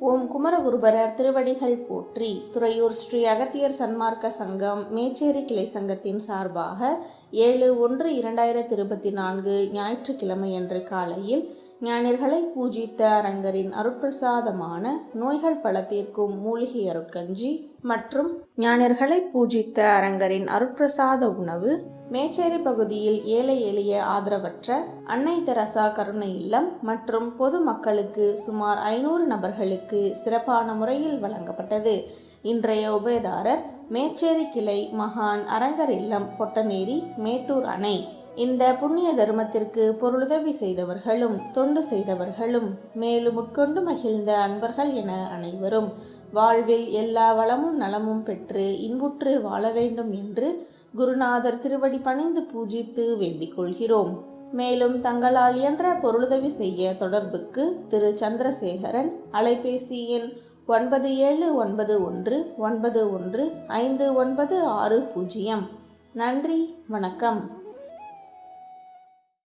ஓம் குமரகுருபரர் திருவடிகள் போற்றி. துறையூர் ஸ்ரீ அகத்தியர் சன்மார்க்க சங்கம் மேச்சேரி கிளை சங்கத்தின் சார்பாக ஏழு ஒன்று இரண்டாயிரத்தி இருபத்தி நான்கு ஞாயிற்றுக்கிழமை அன்று காலையில் ஞானியர்களை பூஜித்த அரங்கரின் அருட்பிரசாதமான நோய்கள் பல தீர்க்கும் மூலிகை அருட்கஞ்சி மற்றும் ஞானியர்களை பூஜித்த அரங்கரின் அருட்பிரசாத உணவு மேச்சேரி பகுதியில் ஏழை எளிய ஆதரவற்ற அன்னை தெரசா கருணை இல்லம் மற்றும் பொது மக்களுக்கு சுமார் ஐநூறு நபர்களுக்கு சிறப்பான முறையில் வழங்கப்பட்டது. இன்றைய உபயதாரர் மேச்சேரி கிளை மகான் அரங்கர் இல்லம் பொட்டநேரி மேட்டூர் அணை. இந்த புண்ணிய தர்மத்திற்கு பொருளுதவி செய்தவர்களும் தொண்டு செய்தவர்களும் மேலும் உட்கொண்டு மகிழ்ந்த அன்பர்கள் என அனைவரும் வாழ்வில் எல்லா வளமும் நலமும் பெற்று இன்புற்று வாழ வேண்டும் என்று குருநாதர் திருவடி பணிந்து பூஜித்து வேண்டிக் கொள்கிறோம். மேலும் தங்களால் இயன்ற பொருளுதவி செய்ய தொடர்புக்கு திரு. சந்திரசேகரன் அலைபேசி எண் ஒன்பது ஏழு ஒன்பது ஒன்று ஒன்பது ஒன்று ஐந்து ஒன்பது ஆறு பூஜ்ஜியம். நன்றி வணக்கம்.